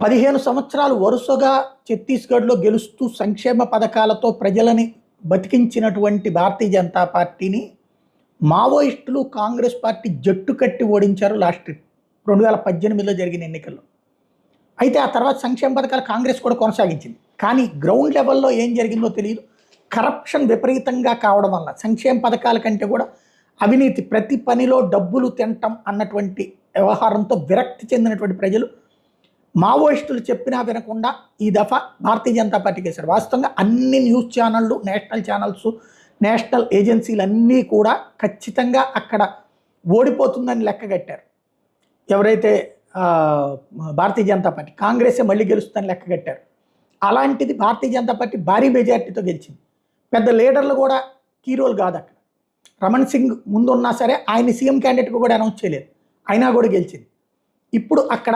పదిహేను సంవత్సరాలు వరుసగా ఛత్తీస్గఢ్లో గెలుస్తూ సంక్షేమ పథకాలతో ప్రజలని బతికించినటువంటి భారతీయ జనతా పార్టీని మావోయిస్టులు కాంగ్రెస్ పార్టీ జట్టు కట్టి ఓడించారు లాస్ట్ రెండు వేల పద్దెనిమిదిలో జరిగిన ఎన్నికల్లో. అయితే ఆ తర్వాత సంక్షేమ పథకాలు కాంగ్రెస్ కూడా కొనసాగించింది. కానీ గ్రౌండ్ లెవెల్లో ఏం జరిగిందో తెలియదు. కరప్షన్ విపరీతంగా కావడం వల్ల సంక్షేమ పథకాల కంటే కూడా అవినీతి ప్రతి పనిలో డబ్బులు తినటం అన్నటువంటి వ్యవహారంతో విరక్తి చెందినటువంటి ప్రజలు మావోయిస్టులు చెప్పినా వినకుండా ఈ దఫా భారతీయ జనతా పార్టీకి వేశారు వాస్తవంగా అన్ని న్యూస్ ఛానళ్ళు నేషనల్ ఛానల్స్ నేషనల్ ఏజెన్సీలు అన్నీ కూడా ఖచ్చితంగా అక్కడ ఓడిపోతుందని లెక్కగట్టారు ఎవరైతే భారతీయ జనతా పార్టీ కాంగ్రెసే మళ్ళీ గెలుస్తుందని లెక్కగట్టారు అలాంటిది భారతీయ జనతా పార్టీ భారీ మెజార్టీతో గెలిచింది. పెద్ద లీడర్లు కూడా కీరోలు కాదు అక్కడ. రమణ్ సింగ్ ముందున్నా సరే ఆయన సీఎం క్యాండిడేట్గా కూడా అనౌన్స్ చేయలేదు. అయినా కూడా గెలిచింది. ఇప్పుడు అక్కడ